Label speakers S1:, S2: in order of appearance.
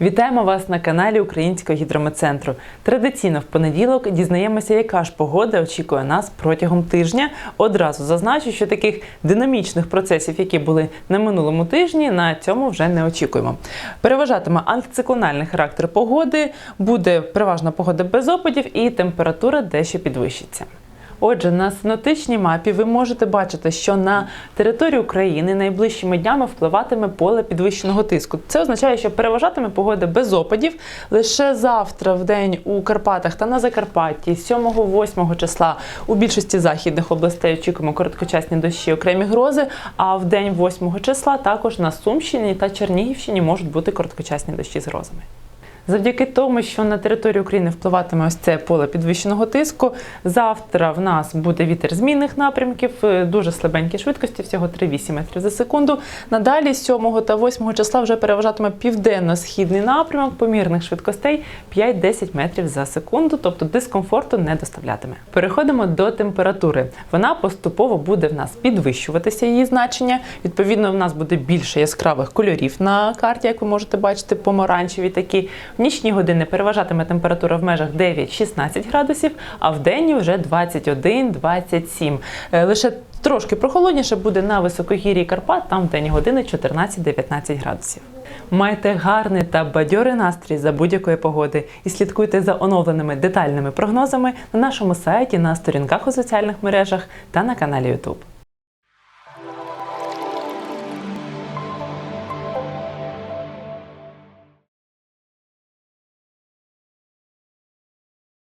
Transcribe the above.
S1: Вітаємо вас на каналі Українського гідрометцентру. Традиційно в понеділок дізнаємося, яка ж погода очікує нас протягом тижня. Одразу зазначу, що таких динамічних процесів, які були на минулому тижні, на цьому вже не очікуємо. Переважатиме антициклональний характер погоди, буде переважна погода без опадів і температура дещо підвищиться. Отже, на синоптичній мапі ви можете бачити, що на територію України найближчими днями впливатиме поле підвищеного тиску. Це означає, що переважатиме погода без опадів. Лише завтра в день у Карпатах та на Закарпатті, 7-8 числа у більшості західних областей очікуємо короткочасні дощі, окремі грози. А в день 8 числа також на Сумщині та Чернігівщині можуть бути короткочасні дощі з грозами. Завдяки тому, що на територію України впливатиме ось це поле підвищеного тиску, завтра в нас буде вітер змінних напрямків, е, дуже слабенькі швидкості, всього 3,8 метрів за секунду. Надалі 7 та 8 числа вже переважатиме південно-східний напрямок помірних швидкостей 5-10 метрів за секунду, тобто дискомфорту не доставлятиме. Переходимо до температури. Вона поступово буде в нас підвищуватися її значення. Відповідно, в нас буде більше яскравих кольорів на карті, як ви можете бачити, помаранчеві такі. В нічні години переважатиме температура в межах 9-16 градусів, а в день вже 21-27. Е, Лише трошки прохолодніше буде на високогір'ї Карпат, там в день години 14-19 градусів. Майте гарний та бадьорий настрій за будь-якої погоди і слідкуйте за оновленими детальними прогнозами на нашому сайті, на сторінках у соціальних мережах та на каналі YouTube.